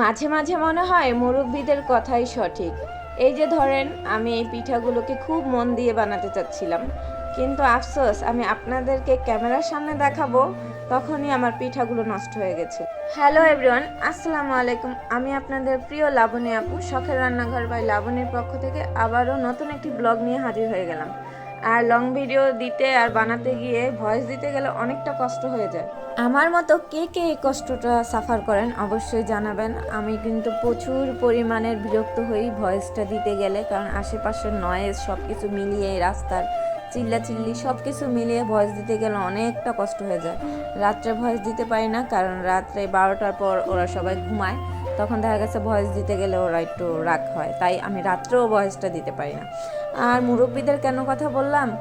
মাঝে মাঝে মনে হয় মুরব্বীদের কথাই সঠিক। এই যে ধরেন, আমি এই পিঠাগুলোকে খুব মন দিয়ে বানাতে চাচ্ছিলাম। কিন্তু আফসোস, আমি আপনাদেরকে ক্যামেরার সামনে দেখাবো, তখনই আমার পিঠাগুলো নষ্ট হয়ে গেছে। হ্যালো এভরিওয়ান, আসসালামু আলাইকুম। আমি আপনাদের প্রিয় লাবণী আপু, শখের রান্নাঘর বাই লাবণীর পক্ষ থেকে আবারও নতুন একটি ব্লগ নিয়ে হাজির হয়ে গেলাম। আর লং ভিডিও দিতে আর বানাতে গিয়ে ভয়েস দিতে গেলে অনেকটা কষ্ট হয়ে যায়। আমার মতো কে কে এই কষ্টটা সাফার করেন অবশ্যই জানাবেন। আমি কিন্তু প্রচুর পরিমাণের বিরক্ত হই ভয়েসটা দিতে গেলে, কারণ আশেপাশের নয়েজ সব কিছু মিলিয়ে, রাস্তার চিল্লা চিল্লি সব কিছু মিলিয়ে ভয়েস দিতে গেলে অনেকটা কষ্ট হয়ে যায়। রাত্রে ভয়েস দিতে পারি না, কারণ রাত্রে বারোটার পর ওরা সবাই ঘুমায়। তখন দেখা গেছে ভয়েস দিতে গেলে ওরা একটু রাগ হয়, তাই আমি রাত্রেও ভয়েসটা দিতে পারি না। আর মুরব্বীদের কেন কথা বললাম?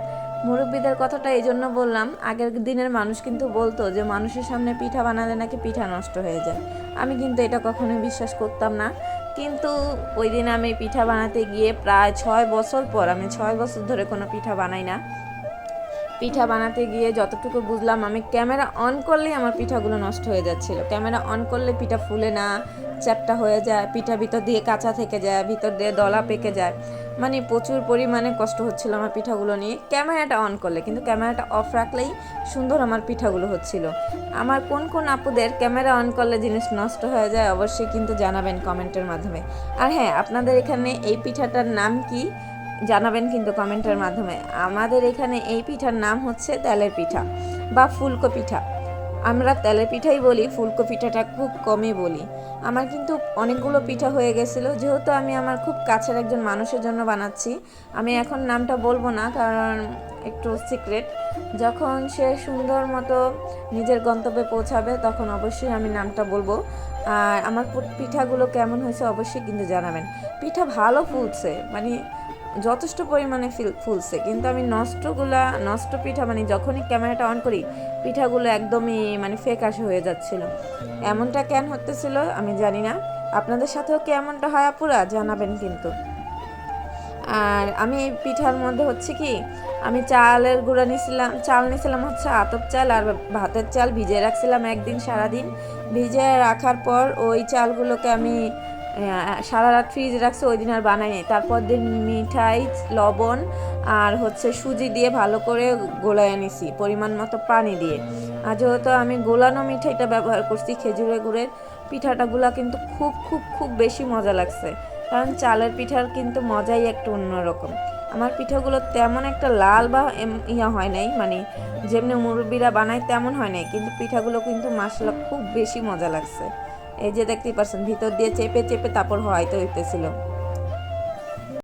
মুরব্বীদের কথাটা এই জন্য বললাম, আগের দিনের মানুষ কিন্তু বলতো যে মানুষের সামনে পিঠা বানালে নাকি পিঠা নষ্ট হয়ে যায়। আমি কিন্তু এটা কখনোই বিশ্বাস করতাম না। কিন্তু ওই দিন আমি পিঠা বানাতে গিয়ে প্রায় ছয় বছর পর, আমি ছয় বছর ধরে কোনো পিঠা বানাই না। পিঠা বানাতে গিয়ে যতটুকু বুঝলাম, আমি ক্যামেরা অন করলেই আমার পিঠাগুলো নষ্ট হয়ে যাচ্ছিল। ক্যামেরা অন করলে পিঠা ফুলে না, চ্যাপটা হয়ে যায়, পিঠা ভিতর দিয়ে কাঁচা থেকে যায়, ভিতর দিয়ে দলা পেকে যায়। মানে প্রচুর পরিমাণে কষ্ট হচ্ছিল আমার পিঠাগুলো নিয়ে। ক্যামেরাটা অন করলে, কিন্তু ক্যামেরাটা অফ রাখলেই সুন্দর আমার পিঠাগুলো হচ্ছিল। আমার কোন কোন আপুদের ক্যামেরা অন করলে জিনিস নষ্ট হয়ে যায়, অবশ্যই কিন্তু জানাবেন কমেন্টের মাধ্যমে। আর হ্যাঁ আপনাদের এখানে এই পিঠাটার নাম কি? জানাবেন কিন্তু কমেন্টের মাধ্যমে। আমাদের এখানে এই পিঠার নাম হচ্ছে তেলের পিঠা বা ফুলকো পিঠা। আমরা তেলের পিঠাই বলি ফুলকো পিঠাটা খুব কমই বলি। আমার কিন্তু অনেকগুলো পিঠা হয়ে গেছিল। যেহেতু আমি আমার খুব কাছের একজন মানুষের জন্য বানাচ্ছি, আমি এখন নামটা বলব না কারণ একটু সিক্রেট। যখন সে সুন্দর মতো নিজের গন্তব্যে পৌঁছাবে, তখন অবশ্যই আমি নামটা বলব। আর আমার পিঠাগুলো কেমন হয়েছে অবশ্যই কিন্তু জানাবেন। পিঠা ভালো ফুলছে মানে যথেষ্ট পরিমাণে ফিল- ফুলছে। কিন্তু আমি নষ্টগুলা, নষ্ট পিঠা মানে যখনই ক্যামেরাটা অন করি, পিঠাগুলো একদমই মানে ফেকাশে হয়ে যাচ্ছিল। এমনটা কেন হতেছিল আমি জানি না। আপনাদের সাথেও কি এমনটা হয় আপুরা জানাবেন কিন্তু। আর আমি এই পিঠার মধ্যে হচ্ছে কি, আমি চালের গুঁড়া নিয়েছিলাম চাল নিয়েছিলাম হচ্ছে আতপ চাল আর ভাতের চাল ভিজিয়ে রাখছিলাম একদিন সারাদিন। ভিজিয়ে রাখার পর ওই চালগুলোকে আমি সারা রাত ফ্রিজে রাখছি, ওই দিন আর বানাইনি তারপর দিন মিঠাই, লবণ আর হচ্ছে সুজি দিয়ে ভালো করে গোলায় নিছি, পরিমাণ মতো পানি দিয়ে। আর যেহেতু আমি গোলানো মিঠাইটা ব্যবহার করছি খেজুরের গুড়ের পিঠাটাগুলা কিন্তু খুব খুব খুব বেশি মজা লাগছে। কারণ চালের পিঠার কিন্তু মজাই একটু অন্যরকম। আমার পিঠাগুলো তেমন একটা লাল বা ইয়া হয় নাই মানে যেমনি মুরব্বীরা বানায় তেমন হয় নাই, কিন্তু পিঠাগুলো কিন্তু মাসালা খুব বেশি মজা লাগছে। এই যে দেখতেই পারছেন ভিতর দিয়ে চেপে চেপে তারপর হয়তো হইতেছিল